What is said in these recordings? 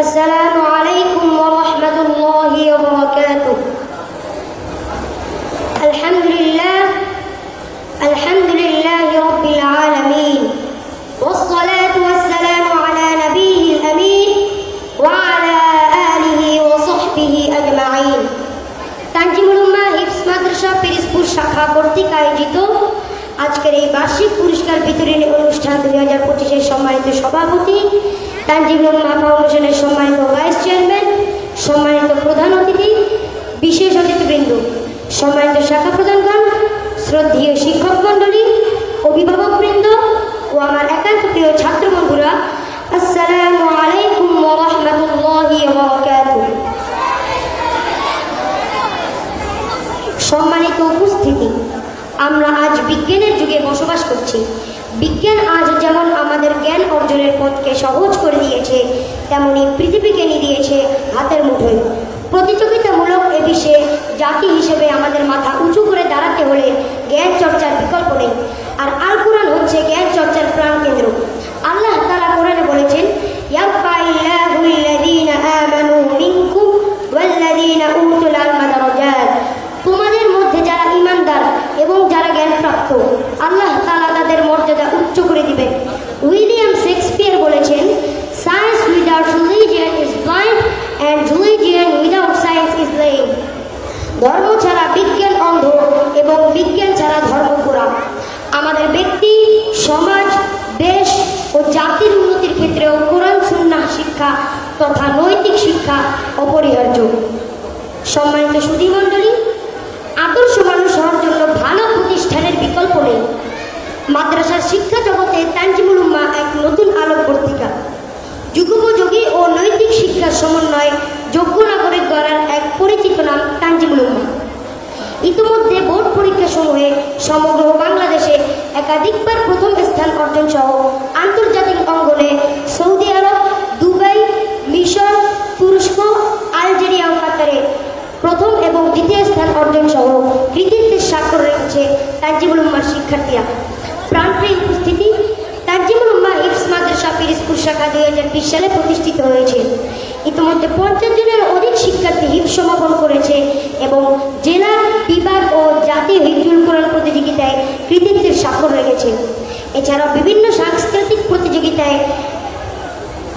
السلام عليكم ورحمة الله وبركاته الحمد لله الحمد لله رب العالمين والصلاة والسلام على نبيه الأمين وعلى آله وصحبه أجمعين তানজিমুল উম্মাহ হিফস মাদ্রাসা পিরিজপুর শাখা কর্তৃক আয়োজিত আজকের এই বার্ষিক পুরস্কার বিতরণী অনুষ্ঠান দুই হাজার পঁচিশের সম্মানিত সভাপতি তানজিমুল উম্মাহ ফাউন্ডেশনের সম্মানিত ভাইস চেয়ারম্যান, সম্মানিত প্রধান অতিথি, বিশেষ অতিথিবৃন্দ, সম্মানিত শাখা প্রধানগণ, শ্রদ্ধীয় শিক্ষক মণ্ডলী অভিভাবকবৃন্দ ও আমার একান্ত প্রিয় ছাত্র বন্ধুরা, আসসালামু আলাইকুম রাহমাতুল্লাহি সম্মানিত উপস্থিতি, আমরা আজ বিজ্ঞানের যুগে বসবাস করছি। বিজ্ঞান আজ যেমন আমাদের জ্ঞান অর্জনের পথকে সহজ করে দিয়েছে তেমনি পৃথিবীকে নিয়ে দিয়েছে হাতের মুঠোয়। প্রতিযোগিতামূলক এ বিষয়ে জাতি হিসেবে আমাদের মাথা উঁচু করে দাঁড়াতে হলে জ্ঞান চর্চার বিকল্প নেই। আর আল কোরআন হচ্ছে জ্ঞান চর্চার প্রাণকেন্দ্র আল্লাহ তারা কোরআনে বলেছেন তোমাদের মধ্যে যারা ইমানদার এবং যারা জ্ঞানপ্রাপ্ত, আল্লাহ ধর্ম ছাড়া বিজ্ঞান অন্ধ এবং বিজ্ঞান ছাড়া ধর্ম গোড়া আমাদের ব্যক্তি, সমাজ, দেশ ও জাতির উন্নতির ক্ষেত্রেও কোরআন, সুন্নাহ শিক্ষা তথা নৈতিক শিক্ষা অপরিহার্য। সম্মানিত সুধীমণ্ডলী, আদর্শ মানুষ হওয়ার জন্য ভালো প্রতিষ্ঠানের বিকল্প নেই। মাদ্রাসার শিক্ষা জগতে তানজিমুল উম্মা এক নতুন আলোক পত্রিকা যুগোপযোগী ও নৈতিক শিক্ষার সমন্বয়ে যোগ্য নাম ইতিমধ্যে বোর্ড পরীক্ষা সমূহে সমগ্র বাংলাদেশে একাধিকবার প্রথম স্থান অর্জন সহ আন্তর্জাতিক অঙ্গনে সৌদি আরব, দুবাই, মিশর, তুরস্ক, আলজেরিয়া ও কাতারে প্রথম এবং দ্বিতীয় স্থান অর্জন সহ কৃতিত্বের স্বাক্ষর রেখেছে তাজিবুল উম্মার শিক্ষার্থীরা। প্রাণপ্রিয় উপস্থিতি তাজিবুল উম্মা ইফস মাদ্রাসা পিরিজপুর শাখা দুই হাজার বিশ সালে প্রতিষ্ঠিত হয়েছে। ইতিমধ্যে পঞ্চাশ জনের শিক্ষার্থী হিফ সমাপন করেছে এবং জেলা, বিভাগ ও জাতীয় হিফজুল কোরআন প্রতিযোগিতায় কৃতিত্বের স্বাক্ষর রেখেছে। এছাড়াও বিভিন্ন সাংস্কৃতিক প্রতিযোগিতায়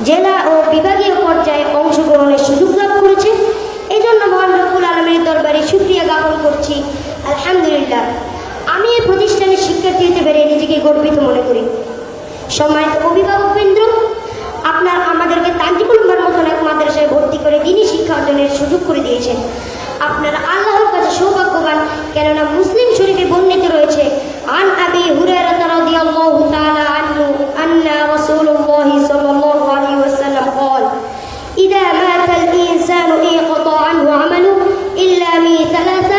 জেলা ও বিভাগীয় পর্যায়ে অংশগ্রহণের সুযোগ লাভ করেছে। এই জন্য মহান রব্বুল আলমীর দরবারে সুক্রিয়া জ্ঞাপন করছি। আলহামদুলিল্লাহ। আমি এই প্রতিষ্ঠানের শিক্ষার্থী হতে পেরে নিজেকে গর্বিত মনে করি। সম্মানিত অভিভাবকবৃন্দ, আপনার আমাদেরকে শিক্ষা অর্জনের সুযোগ করে দিয়েছেন আপনারা আল্লাহর কাছে সৌভাগ্যবান কেননা মুসলিম শরীফে বর্ণিত রয়েছে আন আবি হুরায়রা রাদিয়াল্লাহু তাআলা আনহু আন্না রাসূলুল্লাহি সাল্লাল্লাহু আলাইহি ওয়াসাল্লাম قال إذا مات الإنسان انقطع عنه عمله إلا من ثلاثة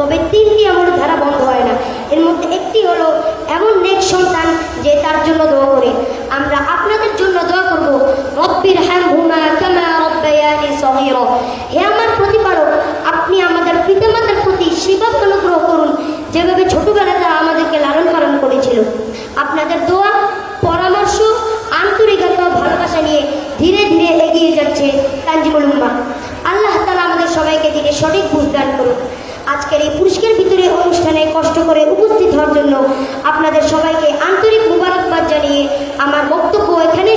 তবে তিনটি আমলের ধারা বন্ধ হয় না। এর মধ্যে একটি হলো, এমন নেক সন্তান যে তার জন্য দোয়া করে। আমরা আপনাদের জন্য দোয়া করব, রব্বির হ্যাম হুমা কামা রব্বায়ানি সগীরা। হে আমার প্রতিপালক, আপনি আমাদের পিতামাতার প্রতি সেভাবে অনুগ্রহ করুন, যেভাবে ছোটবেলায় তারা আমাদেরকে লালন পালন করেছিল। আপনাদের দোয়া, পরামর্শ, আন্তরিকতা, ভালোবাসা নিয়ে ধীরে ধীরে এগিয়ে যাচ্ছে তানজিমুল আল্লাহ তালা আমাদের সবাইকে দিনে সঠিক বুঝ দান করুন আজকের এই পুরস্কার ভিতরে অনুষ্ঠানে কষ্ট করে উপস্থিত হওয়ার জন্য আপনাদের সবাইকে আন্তরিক মুবারকবাদ জানিয়ে আমার বক্তব্য এখানেই